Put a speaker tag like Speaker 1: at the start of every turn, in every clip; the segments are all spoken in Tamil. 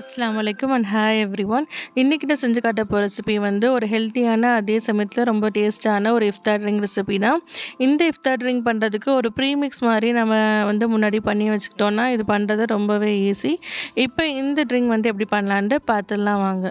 Speaker 1: அஸ்லாம் வலைக்கும் அண்ட் ஹாய் எவ்ரி ஒன் இன்றைக்கி நான் செஞ்சு காட்ட போகிற ரெசிபி வந்து ஒரு ஹெல்த்தியான அதே சமயத்தில் ரொம்ப டேஸ்ட்டான ஒரு இஃப்தார் ட்ரிங்க் ரெசிபி தான். இந்த இஃப்தார் ட்ரிங்க் பண்ணுறதுக்கு ஒரு ப்ரீமிக்ஸ் மாதிரி நம்ம வந்து முன்னாடி பண்ணி வச்சுக்கிட்டோன்னா இது பண்ணுறது ரொம்பவே ஈஸி இப்போ இந்த ட்ரிங்க் வந்து எப்படி பண்ணலான்ட்டு பார்த்துடலாம் வாங்க.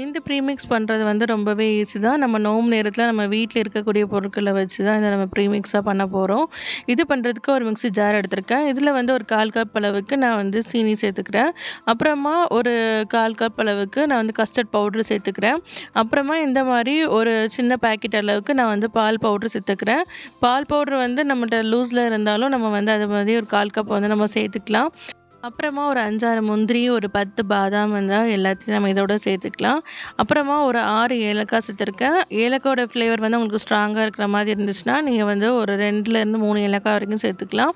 Speaker 1: இந்த ப்ரீமிக்ஸ் பண்ணுறது வந்து ரொம்பவே ஈஸி தான். நம்ம நோம்பு நேரத்தில் நம்ம வீட்டில் இருக்கக்கூடிய பொருட்களை வச்சு தான் இதை நம்ம ப்ரீமிக்ஸாக பண்ண போகிறோம் இது பண்ணுறதுக்கு ஒரு மிக்ஸி ஜார் எடுத்திருக்கேன். இதில் வந்து ஒரு கால் கப் அளவுக்கு நான் வந்து சீனி சேர்த்துக்கிறேன். அப்புறமா ஒரு கால் கப் அளவுக்கு நான் வந்து கஸ்டர்ட் பவுட்ரு சேர்த்துக்கிறேன். அப்புறமா இந்த மாதிரி ஒரு சின்ன பேக்கெட் அளவுக்கு நான் வந்து பால் பவுட்ரு சேர்த்துக்கிறேன். பால் பவுட்ரு வந்து நம்மகிட்ட லூஸில் இருந்தாலும் நம்ம வந்து அது மாதிரி ஒரு கால் கப் வந்து நம்ம சேர்த்துக்கலாம். அப்புறமா ஒரு அஞ்சாறு முந்திரி ஒரு பத்து பாதாம் இருந்தால் எல்லாத்தையும் நம்ம இதோட சேர்த்துக்கலாம். அப்புறமா ஒரு ஆறு ஏலக்காய் சேர்த்துருக்கேன். ஏலக்காயோட ஃப்ளேவர் வந்து உங்களுக்கு ஸ்ட்ராங்காக இருக்கிற மாதிரி இருந்துச்சுன்னா நீங்கள் வந்து ஒரு ரெண்டுலேருந்து மூணு ஏலக்காய் வரைக்கும் சேர்த்துக்கலாம்.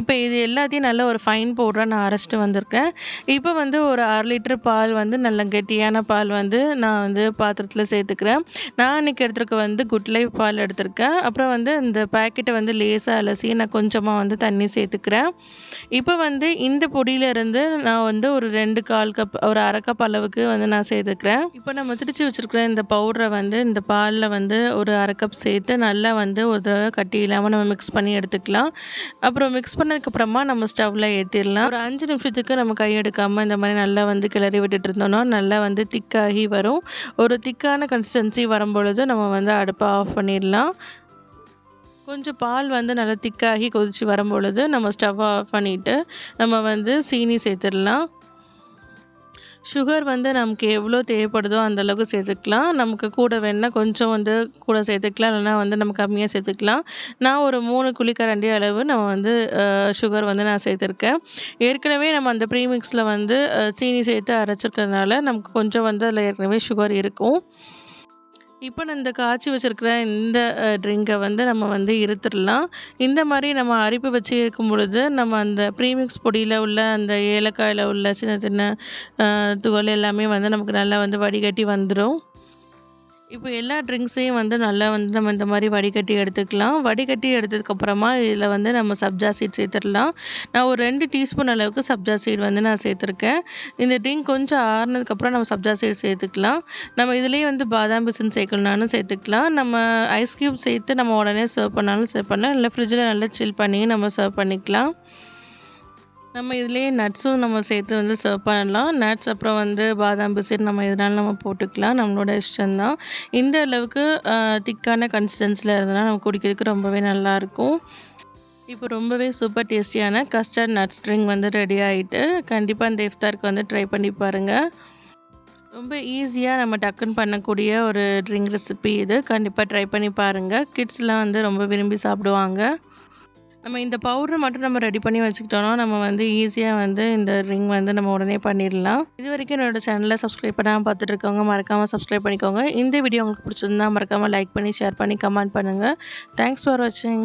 Speaker 1: இப்போ இது எல்லாத்தையும் நல்ல ஒரு ஃபைன் பவுடராக நான் அரைச்சிட்டு வந்திருக்கேன். இப்போ வந்து ஒரு அரை லிட்டர் பால் வந்து நல்ல கெட்டியான பால் வந்து நான் வந்து பாத்திரத்தில் சேர்த்துக்கிறேன். நான் இன்றைக்கி எடுத்துருக்க வந்து குட் லைஃப் பால் எடுத்திருக்கேன். அப்புறம் வந்து இந்த பேக்கெட்டை வந்து லேசாக அலசி நான் கொஞ்சமாக வந்து தண்ணி சேர்த்துக்கிறேன். இப்போ வந்து இந்த பொடி பொடியிலேருந்து நான் வந்து ஒரு ரெண்டு கால் கப் ஒரு அரை கப் அளவுக்கு வந்து நான் சேர்த்துக்கிறேன். இப்போ நம்ம திரிச்சு வச்சுருக்கிற இந்த பவுடரை வந்து இந்த பாலில் வந்து ஒரு அரை கப் சேர்த்து நல்லா வந்து ஒரு தடவை கட்டி இல்லாமல் நம்ம மிக்ஸ் பண்ணி எடுத்துக்கலாம். அப்புறம் மிக்ஸ் பண்ணதுக்கப்புறமா நம்ம ஸ்டவ்வில் ஏற்றிடலாம் ஒரு அஞ்சு நிமிஷத்துக்கு நம்ம கை எடுக்காமல் இந்த மாதிரி நல்லா வந்து கிளறி விட்டுட்டு இருந்தோம்னா நல்லா வந்து திக்காகி வரும். ஒரு திக்கான கன்சிஸ்டன்சி வரும்பொழுது நம்ம வந்து அடுப்பை ஆஃப் பண்ணிடலாம். கொஞ்சம் பால் வந்து நல்லா திக்காகி கொதித்து வரும்பொழுது நம்ம ஸ்டவ் ஆஃப் பண்ணிவிட்டு நம்ம வந்து சீனி சேர்த்துடலாம். சுகர் வந்து நமக்கு எவ்வளோ தேவைப்படுதோ அந்தளவுக்கு சேர்த்துக்கலாம். நமக்கு கூட வேணால் கொஞ்சம் வந்து கூட சேர்த்துக்கலாம். இல்லைனா வந்து நம்ம கம்மியாக சேர்த்துக்கலாம். நான் ஒரு மூணு குழிக்கரண்டி அளவு நம்ம வந்து சுகர் வந்து நான் சேர்த்துருக்கேன். ஏற்கனவே நம்ம அந்த ப்ரீமிக்ஸில் வந்து சீனி சேர்த்து அரைச்சிருக்கிறதுனால நமக்கு கொஞ்சம் வந்து அதில் ஏற்கனவே சுகர் இருக்கும். இப்போ நான் இந்த காய்ச்சி வச்சுருக்கிற இந்த ட்ரிங்கை வந்து நம்ம வந்து இருத்துடலாம். இந்த மாதிரி நம்ம அரிப்பு வச்சு இருக்கும் பொழுது நம்ம அந்த ப்ரீமிக்ஸ் பொடியில் உள்ள அந்த ஏலக்காயில் உள்ள சின்ன சின்ன துகள் எல்லாமே வந்து நமக்கு நல்லா வந்து வடிகட்டி வந்துடும் இப்போ எல்லா ட்ரிங்க்ஸையும் வந்து நல்லா வந்து நம்ம இந்த மாதிரி வடிகட்டி எடுத்துக்கலாம். வடிகட்டி எடுத்ததுக்கப்புறமா இதில் வந்து நம்ம சப்ஜா சீட் சேர்த்துடலாம். நான் ஒரு ரெண்டு டீஸ்பூன் அளவுக்கு சப்ஜா சீட் வந்து நான் சேர்த்துருக்கேன். இந்த ட்ரிங்க் கொஞ்சம் ஆறுனதுக்கப்புறம் நம்ம சப்ஜா சீட் சேர்த்துக்கலாம். நம்ம இதுலேயே வந்து பாதாம் பிசின் சேர்க்கணும்னாலும் சேர்த்துக்கலாம். நம்ம ஐஸ் க்யூப் சேர்த்து நம்ம உடனே சர்வ் பண்ணாலும் சர்வ் பண்ணலாம். இல்லை ஃப்ரிட்ஜில் நல்லா சில் பண்ணி நம்ம சர்வ் பண்ணிக்கலாம். நம்ம இதுலேயே நட்ஸும் நம்ம சேர்த்து வந்து சர்வ் பண்ணலாம். நட்ஸ் அப்புறம் வந்து பாதாம் பிசிட் நம்ம எதனாலும் நம்ம போட்டுக்கலாம். நம்மளோட இஷ்டம்தான் இந்த அளவுக்கு திக்கான கன்சிஸ்டன்சியில் இருந்தால் நம்ம குடிக்கிறதுக்கு ரொம்பவே நல்லாயிருக்கும் இப்போ ரொம்பவே சூப்பர் டேஸ்டியான கஸ்டர்ட் நட்ஸ் ட்ரிங்க் வந்து ரெடி ஆகிட்டு கண்டிப்பாக இந்த இஃப்தாருக்கு வந்து ட்ரை பண்ணி பாருங்கள் ரொம்ப ஈஸியாக நம்ம டக்குன்னு பண்ணக்கூடிய ஒரு ட்ரிங்க் ரெசிபி இது. கண்டிப்பாக ட்ரை பண்ணி பாருங்கள் கிட்ஸ்லாம் வந்து ரொம்ப விரும்பி சாப்பிடுவாங்க. நம்ம இந்த பவுடர் மட்டும் நம்ம ரெடி பண்ணி வச்சுக்கிட்டோம்னா நம்ம வந்து ஈஸியாக வந்து இந்த ரிங் வந்து நம்ம உடனே பண்ணிடலாம். இது வரைக்கும் என்னோடய சேனலில் சப்ஸ்கிரைப் பண்ணாமல் பார்த்துட்டு இருக்கவங்க மறக்காமல் சப்ஸ்கிரைப் பண்ணிக்கோங்க. இந்த வீடியோ உங்களுக்கு பிடிச்சிருந்தா மறக்காமல் லைக் பண்ணி ஷேர் பண்ணி கமெண்ட் பண்ணுங்கள் தேங்க்ஸ் ஃபார் வாட்சிங்